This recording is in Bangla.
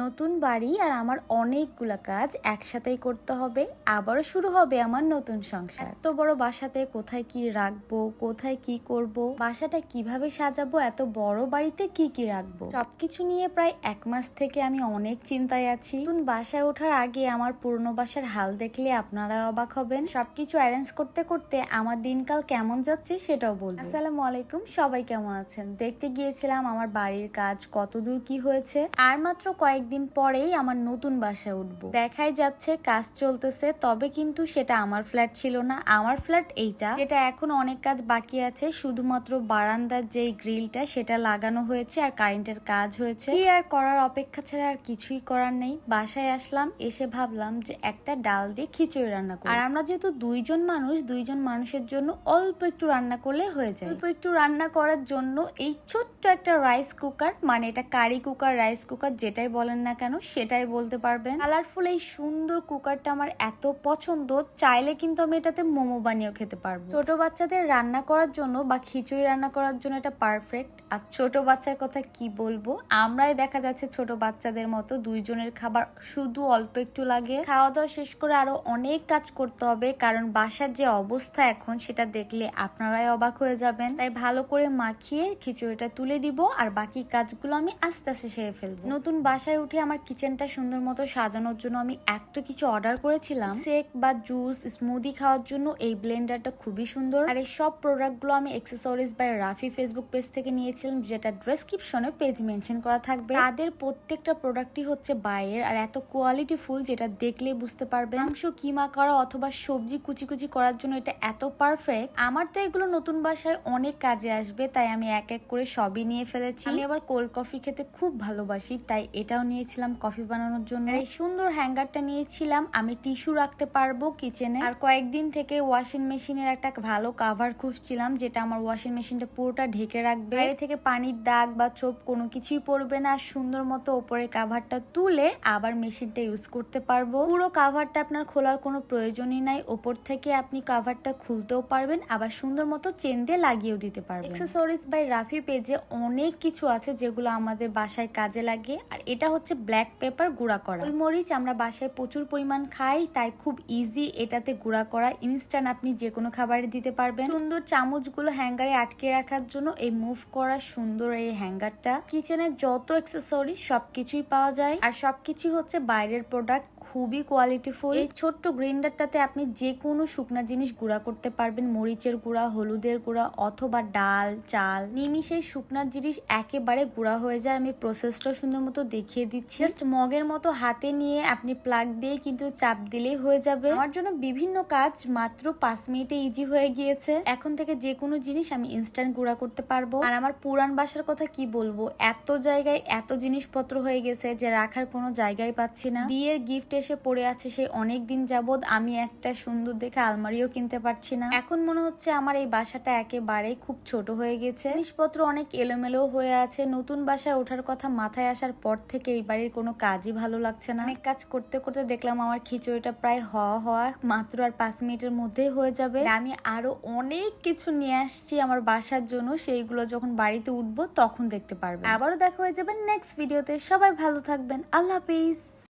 নতুন বাড়ি আর আমার অনেকগুলা কাজ একসাথেই করতে হবে। আবারও শুরু হবে আমার নতুন সংসার। এত বড় বাসাতে কোথায় কি রাখব, কোথায় কি করব, বাসাটা কীভাবে সাজাবো, এত বড় বাড়িতে কি কি রাখব? সবকিছু নিয়ে প্রায় এক মাস থেকে আমি অনেক চিন্তায় আছি। নতুন বাসায় ওঠার আগে আমার পুরনো বাসার হাল দেখলে আপনারা অবাক হবেন। সবকিছু অ্যারেঞ্জ করতে করতে আমার দিনকাল কেমন যাচ্ছে সেটাও বলব। আসসালামু আলাইকুম, সবাই কেমন আছেন? দেখতে গিয়েছিলাম আমার বাড়ির কাজ কতদূর কি হয়েছে। আর মাত্র কয়েকদিন পরেই আমার নতুন বাসায় উঠবো। দেখাই যাচ্ছে কাজ চলতেছে, তবে কিন্তু সেটা আমার ফ্ল্যাট ছিল না। আমার ফ্ল্যাট এইটা, যেটা এখন অনেক কাজ বাকি আছে, শুধুমাত্র বারান্দার যেই গ্রিলটা, সেটা লাগানো হয়েছে আর কারেন্টের কাজ হয়েছে। কি আর করার অপেক্ষা ছাড়া আর কিছুই করার নেই। বাসায় আসলাম, এসে ভাবলাম যে একটা ডাল দিয়ে খিচুড়ি রান্না করি। আর আমরা যেহেতু দুইজন মানুষ, দুইজন মানুষের জন্য অল্প একটু রান্না করলে হয়ে যায়। অল্প একটু রান্না করার জন্য এই ছোট্ট একটা রাইস কুকার মানে এটা কারি কুকার, রাইস কুকার যেটাই বলেন না কেন সেটাই বলতে পারবেন। কালারফুল এই সুন্দর কুকারটা আমার এত পছন্দ, চাইলে কিন্তু আমি এটাতে মোমো বানিয়েও খেতে পারব। ছোট বাচ্চাদের রান্না করার জন্য বা খিচুড়ি রান্না করার জন্য এটা পারফেক্ট আর ছোট বাচ্চার কথা কি বলব? আমরাই দেখা যাচ্ছে ছোট বাচ্চাদের মতো দুইজনের খাবার শুধু অল্প একটু লাগে। খাওয়া দাওয়া শেষ করে আরও অনেক কাজ করতে হবে, কারণ বাসার যে অবস্থা এখন সেটা দেখলে আপনারাই অবাক হয়ে যাবেন। তাই ভালো করে মাখিয়ে খিচুড়িটা তুলে দিব, আর বাকি কাজগুলো আমি আস্তে আস্তে সেরে ফেলব। নতুন বাসায় উঠে আমার কিচেনটা সুন্দর মতো সাজানোর জন্য আমি এত কিছু অর্ডার করেছিলাম। শেক বা জুস স্মুদি খাওয়ার জন্য এই ব্লেন্ডারটা খুবই সুন্দর। আর এই সব প্রোডাক্টগুলো আমি accessories by Rafi Facebook page থেকে নিয়েছিলাম, যেটা ডেসক্রিপশনে পেজ মেনশন করা থাকবে। তাদের প্রত্যেকটা প্রোডাক্টই হচ্ছে বাইরের আর এত কোয়ালিটি ফুল যেটা দেখলেই বুঝতে পারবে মাংস, কিমা করা অথবা সবজি কুচি কুচি করার জন্য এটা এত পারফেক্ট আমার তো এগুলো নতুন বাসায় অনেক কাজে আসবে, তাই আমি এক এক করে সবই নিয়ে ফেলেছি। আমি আবার কোল্ড কফি খেতে খুব ভালোবাসি, তাই এটাও নিয়েছিলাম কফি বানানোর জন্য। এই সুন্দর হ্যাঙ্গারটা নিয়েছিলাম আমি টিস্যু রাখতে পারব কিচেনে। আর কয়েকদিন থেকে ওয়াশিং মেশিনের একটা ভালো কাভার খুঁজছিলাম যেটা আমার ওয়াশিং মেশিনটা পুরোটা ঢেকে রাখবে। বাইরে থেকে পানির দাগ বা ছোপ কোনো কিছুই পড়বে না আর সুন্দর মতো ওপরে কাভারটা তুলে আবার মেশিনটা ইউজ করতে পারব। পুরো কাভারটা আপনার খোলার কোনো প্রয়োজনই নাই ওপর থেকে আপনি কাভারটা খুলতেও পারবেন আবার সুন্দর মতো চেন দিয়ে লাগিয়েও দিতে পারবেন। এক্সেসরিজ বাই রাফি পেজে অনেক কিছু আছে যেগুলো আমাদের বাসায় কাজে লাগে আর এটা হচ্ছে ব্ল্যাক পেপার গুঁড়া করা। ওই মরিচ আমরা বাসায় প্রচুর পরিমাণ খাই, তাই খুব ইজি এটাতে গুঁড়া করা। ইনস্ট্যান্ট আপনি যে কোনো খাবারে দিতে পারবেন। সুন্দর চামচগুলো হ্যাঙ্গারে আটকে রাখার জন্য এই মুভ করা সুন্দর এই হ্যাঙ্গারটা কিচেনের যত অ্যাক্সেসরিজ সবকিছুই পাওয়া যায়। আর সবকিছুই হচ্ছে বাইরের প্রোডাক্ট খুবই কোয়ালিটিফুল এই ছোট্ট গ্রাইন্ডারটাতে আপনি যে কোনো শুকনা জিনিস গুঁড়া করতে পারবেন। মরিচের গুঁড়া, হলুদের গুঁড়া অথবা ডাল, চাল। নিমিষে শুকনা জিনিস একেবারে গুঁড়া হয়ে যায়। আমি প্রসেসটা সুন্দর মতো দেখিয়ে দিচ্ছি। জাস্ট মগের মতো হাতে নিয়ে আপনি প্লাগ দিয়ে কিন্তু চাপ দিলেই হয়ে যাবে। আমার জন্য বিভিন্ন কাজ মাত্র পাঁচ মিনিটে ইজি হয়ে গিয়েছে। এখন থেকে যে কোনো জিনিস আমি ইনস্ট্যান্ট গুঁড়া করতে পারব। আর আমার পুরান বাসার কথা কি বলব? এত জায়গায় এত জিনিসপত্র হয়ে গেছে যে রাখার কোনো জায়গায় পাচ্ছি না। বিয়ের গিফট এসে পড়ে আছে সেই অনেক দিন যাবৎ আমি একটা সুন্দর দেখে আলমারিও কিনতে পারছি না। এখন মনে হচ্ছে আমার এই বাসাটা একেবারেই খুব ছোট হয়ে গেছে। জিনিসপত্র অনেক এলোমেলো হয়ে আছে। নতুন বাসায় ওঠার কথা মাথায় আসার পর থেকে এই বাড়ির কোনো কাজই ভালো লাগছে না। অনেক কাজ করতে করতে দেখলাম আমার খিচুড়িটা প্রায় হওয়া হওয়া মাত্র আর পাঁচ মিনিটের মধ্যেই হয়ে যাবে। আমি আরও অনেক কিছু নিয়ে আসছি আমার বাসার জন্য। সেইগুলো যখন বাড়িতে উঠবো তখন দেখতে পারবেন। আবারও দেখা হয়ে যাবে নেক্সট ভিডিওতে সবাই ভালো থাকবেন। আল্লাহ হাফিজ।